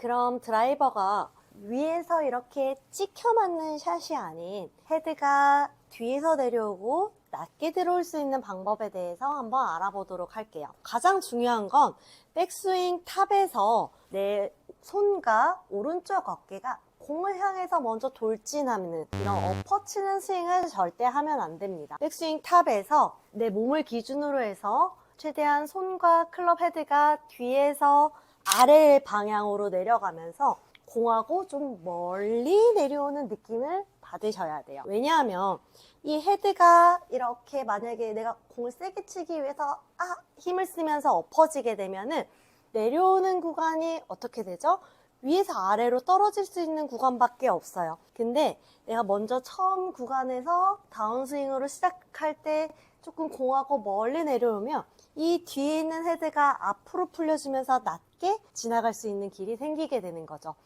그럼 드라이버가 위에서 이렇게 찍혀 맞는 샷이 아닌 헤드가 뒤에서 내려오고 낮게 들어올 수 있는 방법에 대해서 한번 알아보도록 할게요. 가장 중요한 건 백스윙 탑에서 내 손과 오른쪽 어깨가 공을 향해서 먼저 돌진하는 이런 엎어치는 스윙을 절대 하면 안 됩니다. 백스윙 탑에서 내 몸을 기준으로 해서 최대한 손과 클럽 헤드가 뒤에서 아래 방향으로 내려가면서 공하고 좀 멀리 내려오는 느낌을 받으셔야 돼요. 왜냐하면 이 헤드가 이렇게 만약에 내가 공을 세게 치기 위해서 아 힘을 쓰면서 엎어지게 되면은 내려오는 구간이 어떻게 되죠? 위에서 아래로 떨어질 수 있는 구간밖에 없어요. 근데 내가 먼저 처음 구간에서 다운스윙으로 시작할 때 조금 공하고 멀리 내려오면 이 뒤에 있는 헤드가 앞으로 풀려지면서 낮게 지나갈 수 있는 길이 생기게 되는 거죠.